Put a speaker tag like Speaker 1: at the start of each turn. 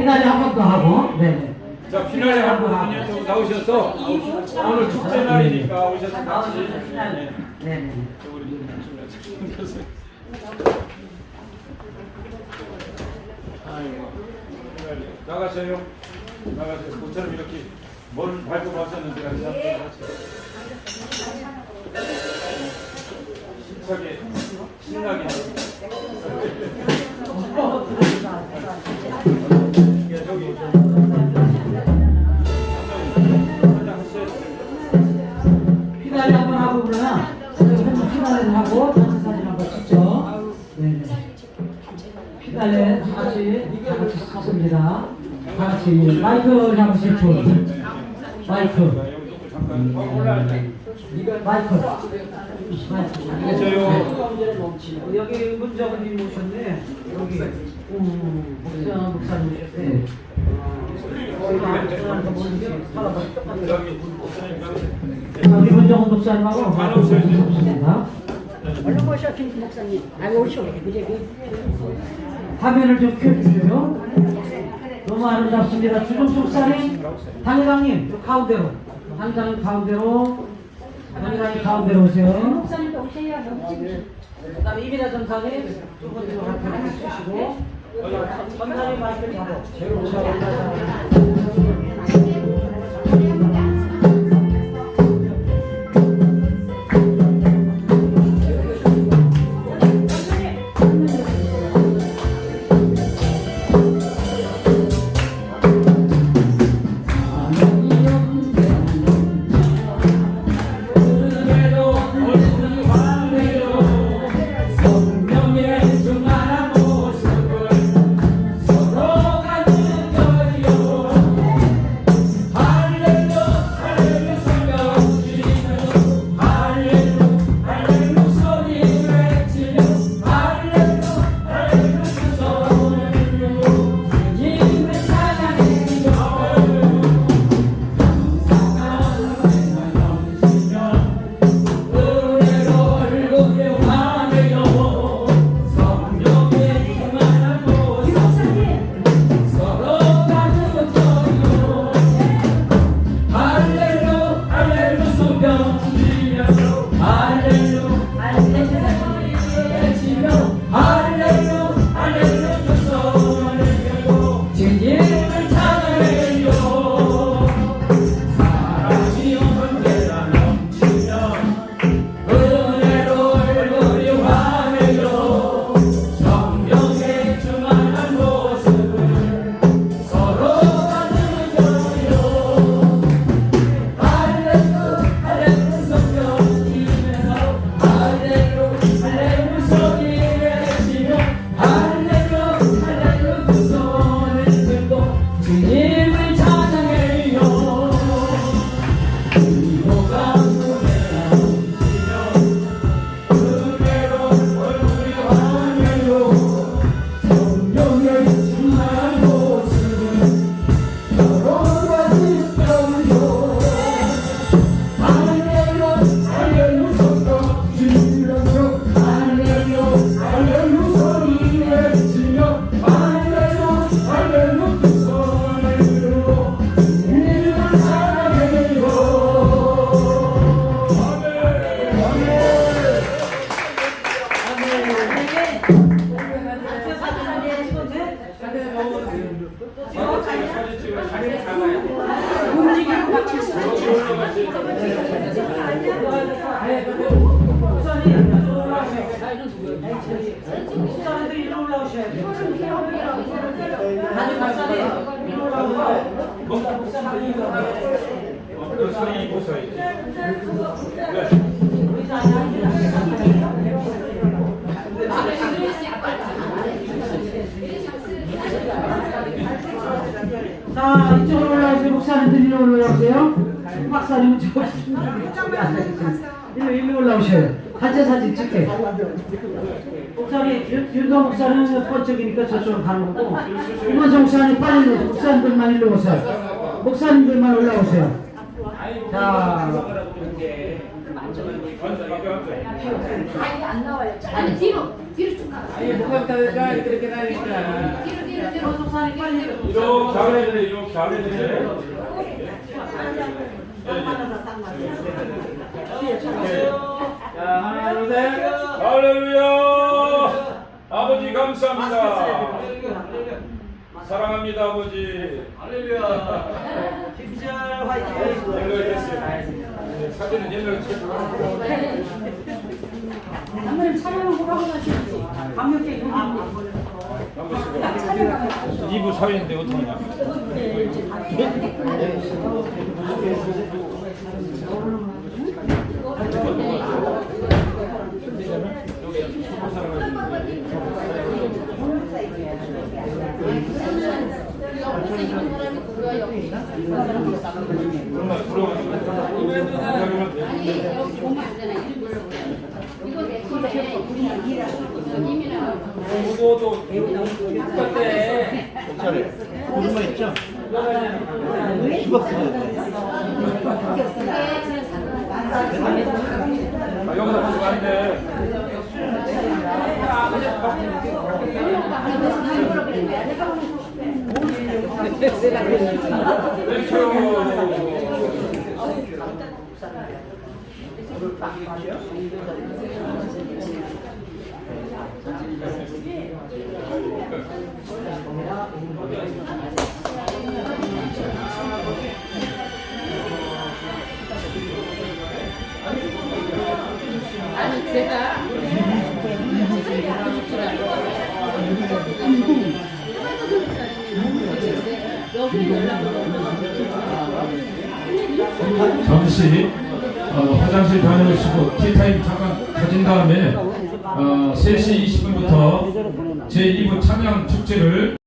Speaker 1: 피날레 한 번 더 하고, 네네.
Speaker 2: 자, 피날레 한번 좀 나오셔서 오늘 축제 날이니까 오셔서 같이
Speaker 1: 피날레. 네네.
Speaker 2: 아이고, 피날레. 나가세요. 나가세요. 모처럼 이렇게 뭘 밟고 가셨는데 같이 한번 같이. 힘차게 신나게.
Speaker 1: 하고 그러나, 한번 피날레를 하고, 단체 사진 한번 찍죠. 네네. 피날레 다 같이, 다 같이 하십니다. 다 같이, 마이크 잡으실 분. 마이크.
Speaker 2: 잠깐 어, 저요.
Speaker 1: 여기 문정은님 오셨네. 여기 음, 목사 목사님 오셨네. 목사님과 모르지 살아봐 똑같아요.
Speaker 2: 여기 목사님 가세요.
Speaker 1: 우리 문정은 목사님하고. 오셨습니다.
Speaker 3: 얼른 모셔 김 목사님. 아니 오셔 그제
Speaker 1: 화면을 좀 켜주세요. 너무 아름답습니다. 주종수 목사님, 당회장님 저 가운데로, 당장님 가운데로, 당회장님 가운데로 오세요.
Speaker 3: 목사님도 오세요.
Speaker 1: 그 다음에 이민아 전사님 두 번째로 함께 해주시고 전사님 마이크를 잡아. 주님을 올라오셔야 돼요. 목사님 올라오고 목사님. 자, 이쪽으로 올라오세요. 목사님들 일로 올라오세요. 박사님 은저 일로 일로 올라오셔요. 단체 사진 찍게. 목사님, 윤- 윤도 목사는 번쩍이니까 저쪽으로 가는 거고, 이만정 목사님 빨리 오세요. 목사님들만 일로 오세요. 목사님들만 올라오세요. 자,
Speaker 4: 아니 안 나와요. 아니 뒤로 뒤로 쭉 가.
Speaker 5: 아니 다가 그렇게 나니까
Speaker 4: 뒤로 뒤로 뒤로.
Speaker 2: 이렇게 하면 돼. 이렇게 하면 돼.
Speaker 1: 자 하나 둘 셋.
Speaker 2: 할렐루야. 아버지 감사합니다. 사랑합니다 아버지.
Speaker 1: 김절 화이팅.
Speaker 2: 연락이 됐어요. 네, 사진은 연락이 됐어요.
Speaker 3: 한번 촬영하고 하고 가시지.
Speaker 2: 한번 쓰고. 2부 사회인데 어떡하냐. 그 그때
Speaker 4: 고구마 있죠?
Speaker 2: 아, 여기서 가지고 왔는데
Speaker 5: 아니 제가
Speaker 6: 잠시 어, 화장실 다녀오시고 티타임 잠깐 가진 다음에 어, 3시 20분부터 제2부 찬양 축제를